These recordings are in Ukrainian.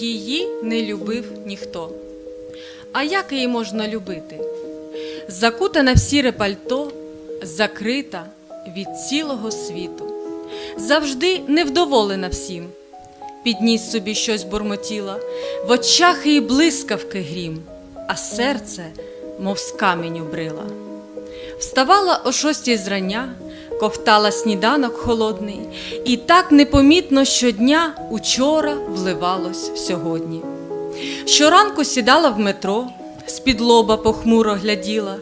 Її не любив ніхто. А як її можна любити? Закутана в сіре пальто, закрита від цілого світу, завжди невдоволена всім. Підніс собі щось бурмотіла, в очах її блискавки грім, а серце, мов з каменю брила. Вставала о шостій зрання, ковтала сніданок холодний, і так непомітно щодня учора вливалось в сьогодні. Щоранку сідала в метро, з-під лоба похмуро гляділа,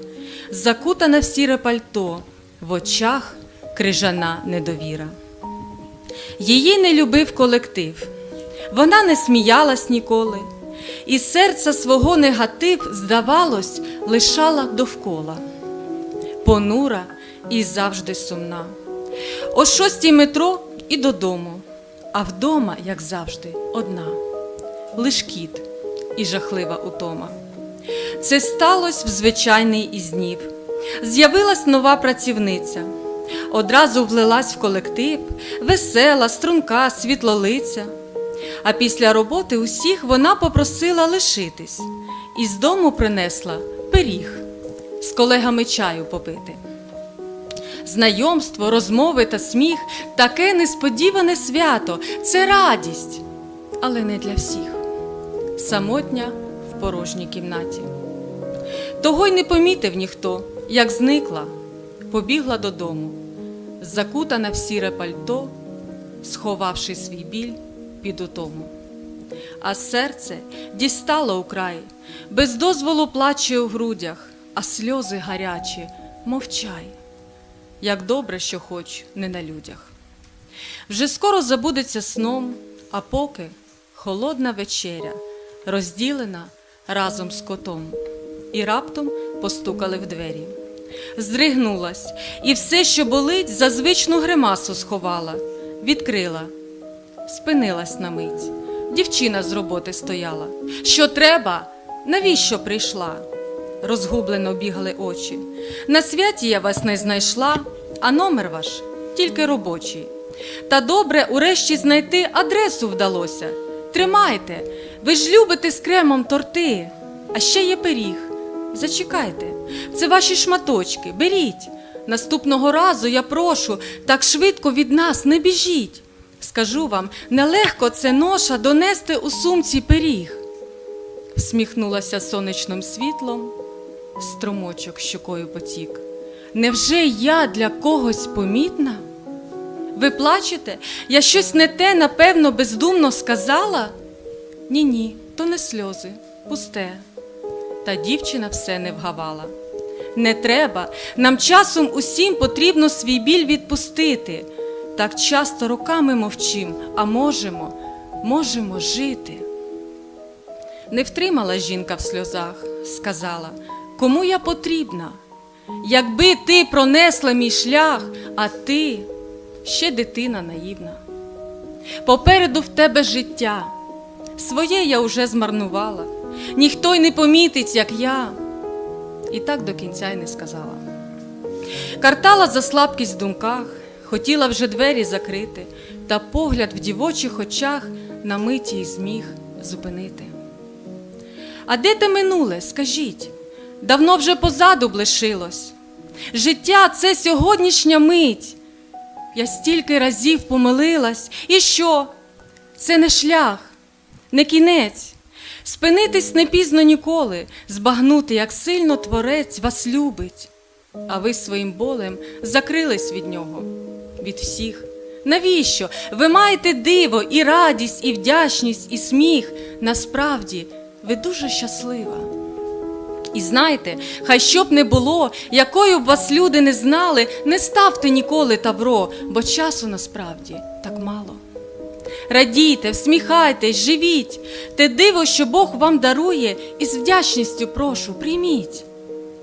закутана в сіре пальто, в очах крижана недовіра. Її не любив колектив, вона не сміялась ніколи, і серця свого негатив, здавалось, лишала довкола понура і завжди сумна. О шостій метро і додому, а вдома, як завжди, одна, лиш кіт і жахлива утома. Це сталося в звичайний із днів. З'явилась нова працівниця. Одразу влилась в колектив, весела, струнка, світлолиця. А після роботи усіх вона попросила лишитись і з дому принесла пиріг з колегами чаю попити. Знайомство, розмови та сміх таке несподіване свято це радість, але не для всіх. Самотня в порожній кімнаті. Того й не помітив ніхто, як зникла, побігла додому, закутана в сіре пальто, сховавши свій біль під утому. А серце дістало у край, без дозволу плаче у грудях, а сльози гарячі, мовчай, як добре, що хоч не на людях. Вже скоро забудеться сном, а поки холодна вечеря, розділена разом з котом, і раптом постукали в двері. Здригнулась, і все, що болить, за звичну гримасу сховала, відкрила, спинилась на мить. Дівчина з роботи стояла. Що треба? Навіщо прийшла? Розгублено бігали очі. На святі я вас не знайшла, а номер ваш тільки робочий. Та добре урешті знайти адресу вдалося. Тримайте, ви ж любите з кремом торти, а ще є пиріг. Зачекайте, це ваші шматочки, беріть. Наступного разу я прошу, так швидко від нас не біжіть. Скажу вам, нелегко це ноша донести у сумці пиріг. Всміхнулася сонячним світлом, струмочок щокою потік. Невже я для когось помітна? Ви плачете? Я щось не те, напевно, бездумно сказала? Ні, ні, то не сльози, пусте. Та дівчина все не вгавала. Не треба, нам часом усім потрібно свій біль відпустити. Так часто роками мовчим, а можемо, можемо жити. Не втримала жінка в сльозах, сказала, кому я потрібна? Якби ти пронесла мій шлях, а ти ще дитина наївна. Попереду в тебе життя, своє я уже змарнувала, ніхто й не помітить, як я, і так до кінця й не сказала. Картала за слабкість в думках, хотіла вже двері закрити, та погляд в дівочих очах на миті й зміг зупинити. А де те минуле, скажіть? Давно вже позаду б лишилось. Життя це сьогоднішня мить. Я стільки разів помилилась, і що? Це не шлях, не кінець. Спинитись не пізно ніколи, збагнути, як сильно творець вас любить. А ви своїм болем закрились від нього, від всіх. Навіщо? Ви маєте диво, і радість, і вдячність, і сміх. Насправді, ви дуже щаслива. І знайте, хай що б не було, якою б вас люди не знали, не ставте ніколи тавро, бо часу насправді так мало. Радійте, всміхайтесь, живіть, те диво, що Бог вам дарує, і з вдячністю прошу, прийміть.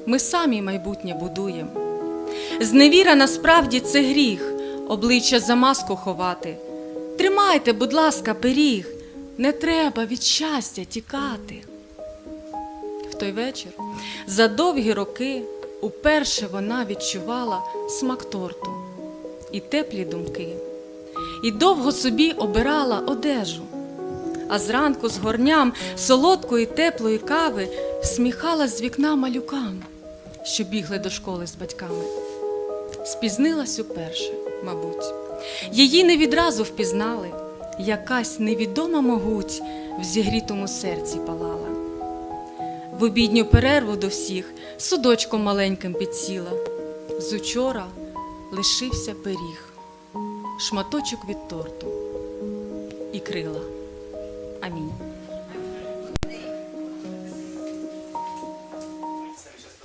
Ми самі майбутнє будуємо. Зневіра насправді це гріх, обличчя за маску ховати. Тримайте, будь ласка, пиріг, не треба від щастя тікати. Той вечір за довгі роки уперше вона відчувала смак торту і теплі думки. і довго собі обирала одежу. А зранку з горням солодкої теплої кави всміхалась з вікна малюкам, що бігли до школи з батьками. Спізнилась уперше, мабуть. Її не відразу впізнали. Якась невідома могуть в зігрітому серці палала. В обідню перерву до всіх судочком маленьким підсіла. З учора лишився пиріг, шматочок від торту і крила. Амінь.